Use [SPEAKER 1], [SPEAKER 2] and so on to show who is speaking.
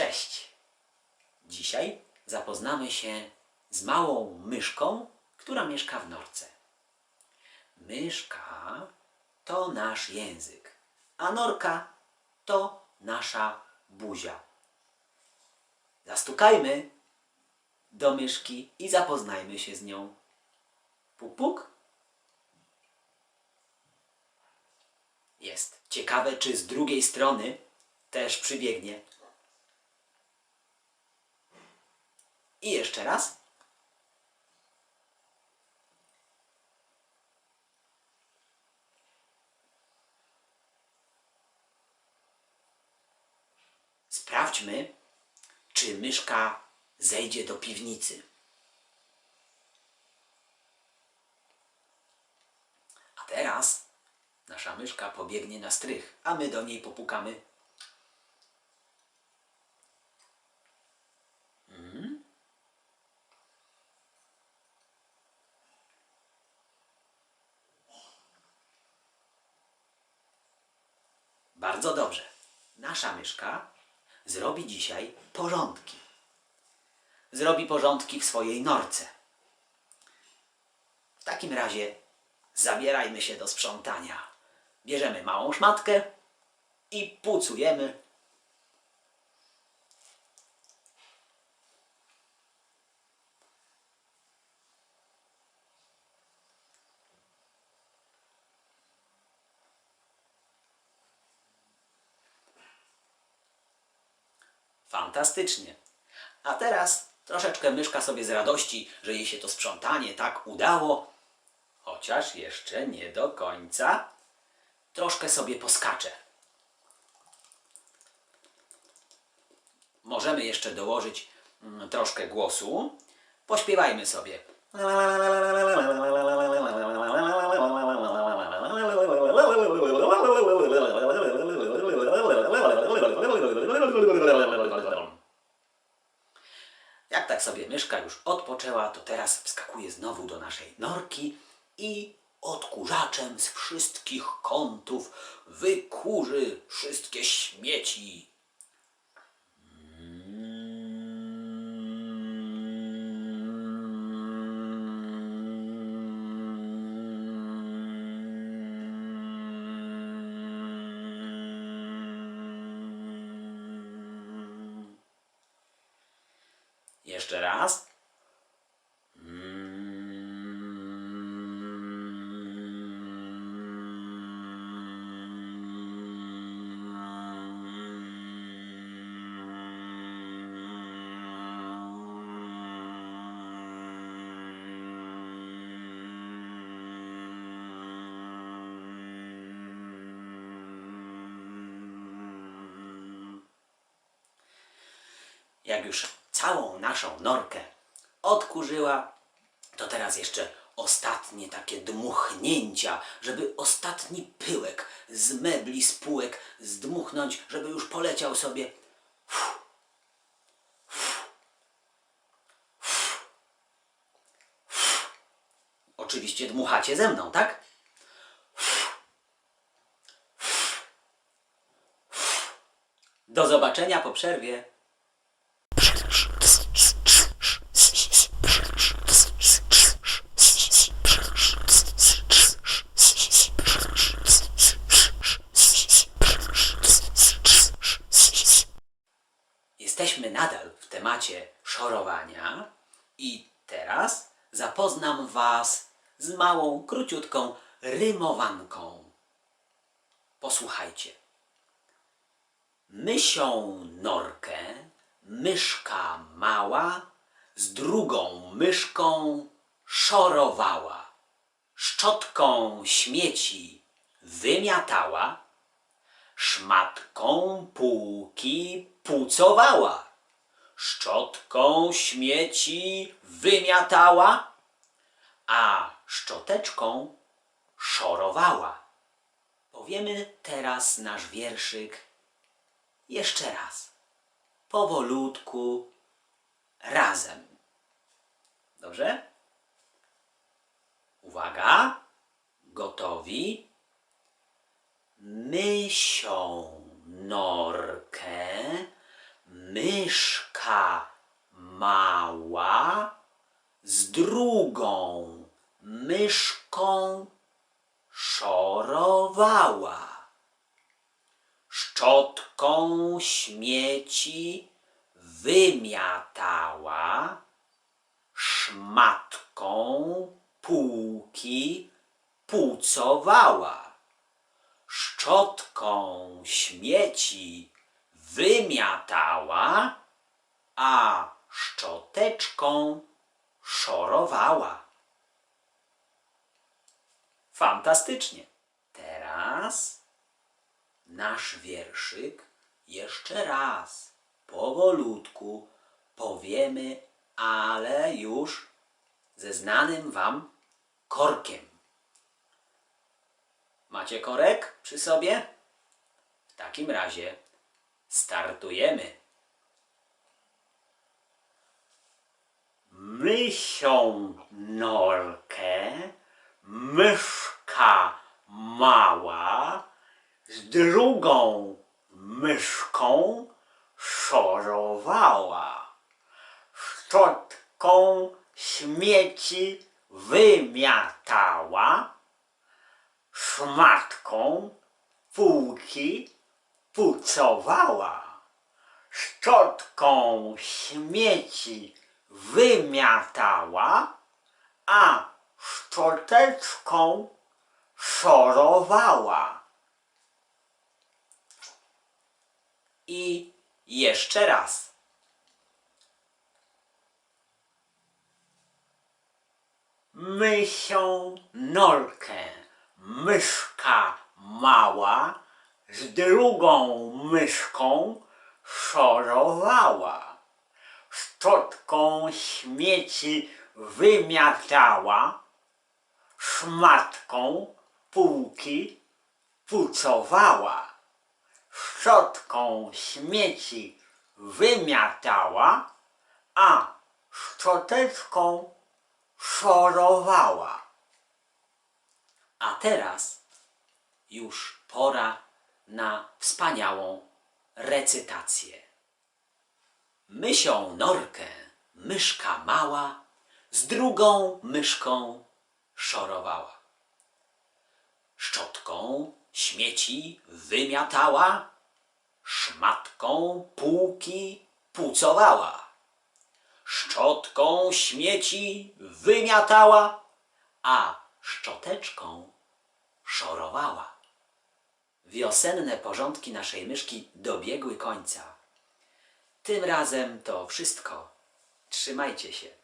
[SPEAKER 1] Cześć! Dzisiaj zapoznamy się z małą myszką, która mieszka w norce. Myszka to nasz język, a norka to nasza buzia. Zastukajmy do myszki i zapoznajmy się z nią. Puk, puk. Jest. Ciekawe, czy z drugiej strony też przybiegnie. I jeszcze raz. Sprawdźmy, czy myszka zejdzie do piwnicy. A teraz nasza myszka pobiegnie na strych, a my do niej popukamy. Bardzo dobrze. Nasza myszka zrobi dzisiaj porządki. Zrobi porządki w swojej norce. W takim razie zabierajmy się do sprzątania. Bierzemy małą szmatkę i pucujemy. Fantastycznie. A teraz troszeczkę myszka sobie z radości, że jej się to sprzątanie tak udało, chociaż jeszcze nie do końca, troszkę sobie poskacze. Możemy jeszcze dołożyć mm, troszkę głosu. Pośpiewajmy sobie. Jak tak sobie myszka już odpoczęła, to teraz wskakuje znowu do naszej norki i odkurzaczem z wszystkich kątów wykurzy wszystkie śmieci. Jeszcze raz. Jak już całą naszą norkę odkurzyła, to teraz jeszcze ostatnie takie dmuchnięcia, żeby ostatni pyłek z mebli, z półek zdmuchnąć, żeby już poleciał sobie. Oczywiście dmuchacie ze mną, tak? Do zobaczenia po przerwie. I teraz zapoznam Was z małą, króciutką rymowanką. Posłuchajcie. Mysią norkę, myszka mała, z drugą myszką szorowała. Szczotką śmieci wymiatała, szmatką półki pucowała. Szczotką śmieci wymiatała, a szczoteczką szorowała. Powiemy teraz nasz wierszyk jeszcze raz. Powolutku, razem. Dobrze? Uwaga, gotowi. Mysią norkę, my myszka mała z drugą myszką szorowała. Szczotką śmieci wymiatała, szmatką półki pucowała. Szczotką śmieci wymiatała, a szczoteczką szorowała. Fantastycznie. Teraz nasz wierszyk jeszcze raz, powolutku powiemy, ale już ze znanym Wam korkiem. Macie korek przy sobie? W takim razie startujemy. Mysią norkę, myszka mała, z drugą myszką szorowała. Szczotką śmieci wymiatała, szmatką półki pucowała. Szczotką śmieci wymiatała, a szczoteczką szorowała. I jeszcze raz. Mysią norkę, myszka mała, z drugą myszką szorowała. Szczotką śmieci wymiatała, szmatką półki pucowała. Szczotką śmieci wymiatała, a szczoteczką szorowała. A teraz już pora na wspaniałą recytację. Mysią norkę, myszka mała, z drugą myszką szorowała. Szczotką śmieci wymiatała, szmatką półki pucowała. Szczotką śmieci wymiatała, a szczoteczką szorowała. Wiosenne porządki naszej myszki dobiegły końca. Tym razem to wszystko. Trzymajcie się.